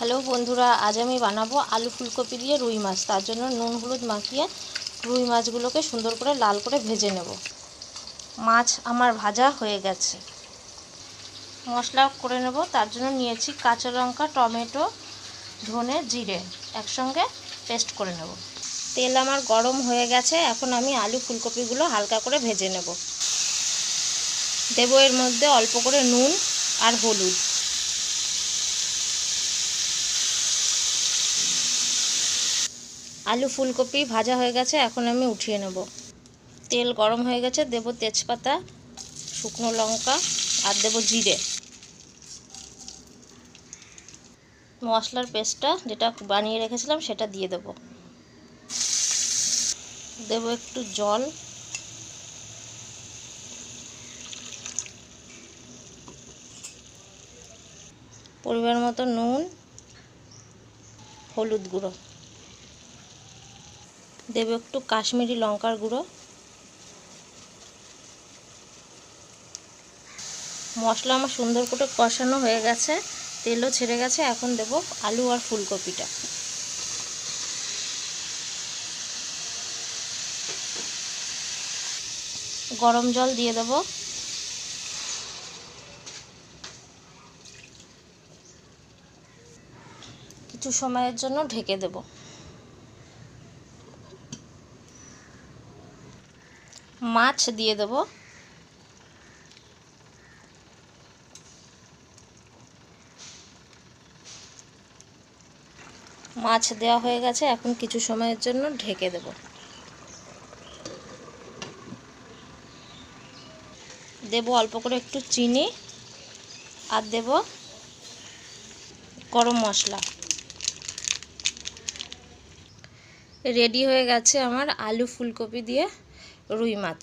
Hello বন্ধুরা, আজ আমি বানাবো আলু ফুলকপি দিয়ে রুই মাছ। তার জন্য নুন হলুদ মাখিয়ে রুই মাছগুলোকে সুন্দর করে লাল করে ভেজে নেব। মাছ আমার ভাজা হয়ে গেছে। মশলা করে নেব, তার জন্য নিয়েছি কাঁচা লঙ্কা, টমেটো, ধনে জিরে একসঙ্গে পেস্ট করে নেব। তেল আমার গরম হয়ে গেছে, এখন আমি আলু ফুলকপিগুলো হালকা করে ভেজে নেব। দেবো এর মধ্যে অল্প করে নুন আর হলুদ। আলু ফুলকপি ভাজা হয়ে গেছে, এখন আমি উঠিয়ে নেব। তেল গরম হয়ে গেছে, দেব তেজপাতা, শুকনো লঙ্কা, আর দেব জিরে। মশলার পেস্টটা যেটা বানিয়ে রেখেছিলাম, সেটা দিয়ে দেব। দেব একটু জল। পরিমাণ মতো নুন, হলুদ গুঁড়ো। দেব একটু কাশ্মীরি লঙ্কার গুঁড়ো, মশলা আমার সুন্দর করে কষানো হয়ে গেছে, তেলও ছেড়ে গেছে, এখন দেব আলু আর ফুলকপিটা। গরম জল দিয়ে দেব। কিছু সময়ের জন্য ঢেকে দেবো। মাছ দিয়ে দেব। মাছ দেওয়া হয়ে গেছে, এখন কিছু সময়ের জন্য ঢেকে দেব। দেব অল্প করে একটু চিনি আর দেব গরম মশলা। রেডি হয়ে গেছে আমার আলু ফুলকপি দিয়ে। রুই মাছ।